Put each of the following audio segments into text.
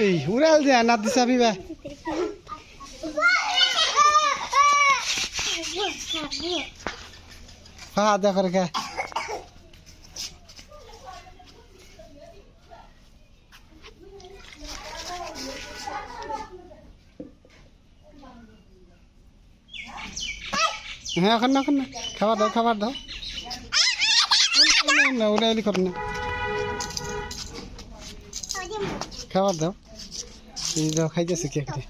এই, উড়াল দিয়া না দিছাবি বা। হ্যাঁ দেখো রে হ্যাঁ এখন না এখন না। খাবার দাও খাবার দাও। না উড়াইলি কর না। খাবার দাও এই দাও খাইতেছে কে করে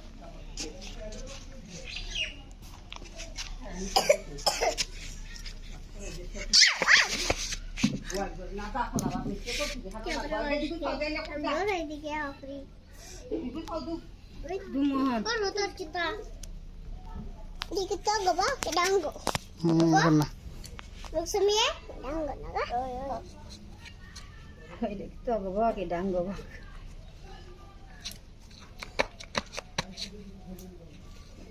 Dikit ka ba? Kedanggo. হুম এখন না Lukso mi eh? Kedanggo na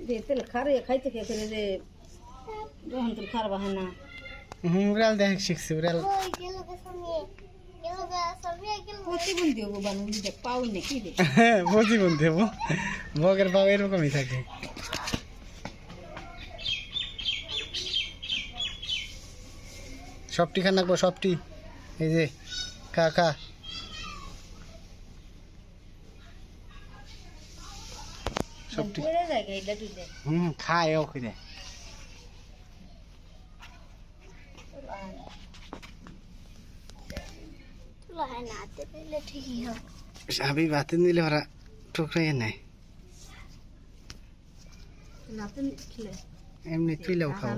ka? তেল খারে খাইতে খেতে যে যখন তেল খার বাহে না। হুম উড়াল দেখ শিখছি উড়াল। দেবো বগের পাও এরকমই থাকে। সবটি খান রাখব সবটি। এই যে কা কা সবটি পড়ে যায় এটা তুই দে হুম খায় ও খুঁজে। Wala natin. Pila tiyo. সাবি বাতে নিলে ওরা টুকরাই নাই এমনি তুইলেও খাব।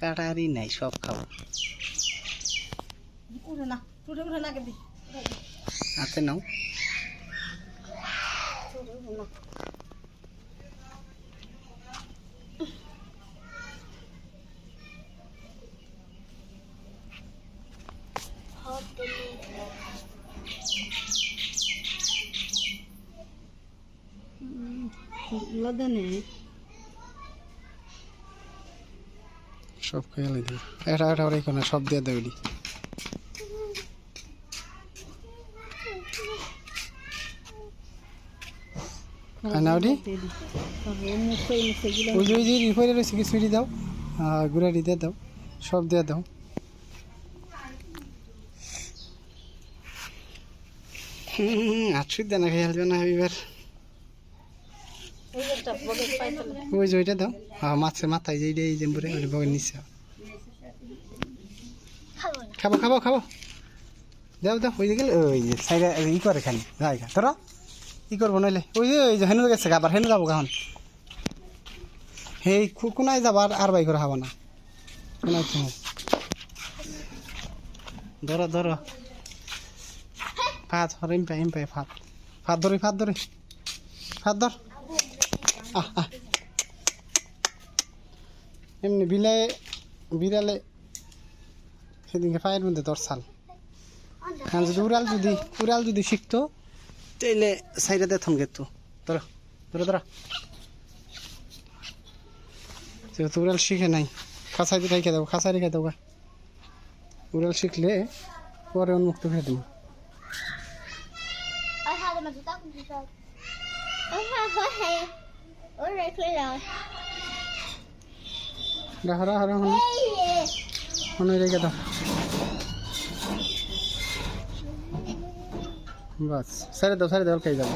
কাটারি নাই সব খাব। হাতে নাও। Dili. সব খেয়ে দিই এটা এটা ওরা কোনো সব দিয়ে দেবি গিলা ওই ওই যে রিফাইলে রয়েছে কিছু দাও গুড়ারি দিয়ে দাও সব দিয়ে দাও আটশো দেয় না খেয়াল না এবার ওই যে ওইটা দাও হ্যাঁ মাছের মাথায় যে এই যে বুড়ে ওই বগের নিচে খাব খাব খাব দাও দাও ওই গেলে ওই সাইডে ই করে খালি জায়গা তোরা ই করব নইলে? ওই যে ওই যে, হেনু গেছে আবার হেনু যাব গাহন হেই কু- কোনায় যাব আর বাই করে হব না। কোনায় তুমি ধরো ধরো। ফাত হরিম পাই হিম পাই ফাত ফাত ধরি ফাত ধরি। ফাত ধর। আহ আহ। এমনি বিলে বিড়ালে সেদিনকে পায়ের মধ্যে দর্শাল আর যদি উড়াল যদি উড়াল যদি শিখতো তাইলে সাইডে দেখুন গেতো ধরো ধরো ধরো যেহেতু উড়াল শিখে নাই খাঁচাই রেখে দেবো খাঁচাই রেখে দেবো। উড়াল শিখলে পরে উন্মুক্ত করে দেবো। Ay, habo na dito ako বাস সাইডে দাও সাইডে দাও খাই যাব।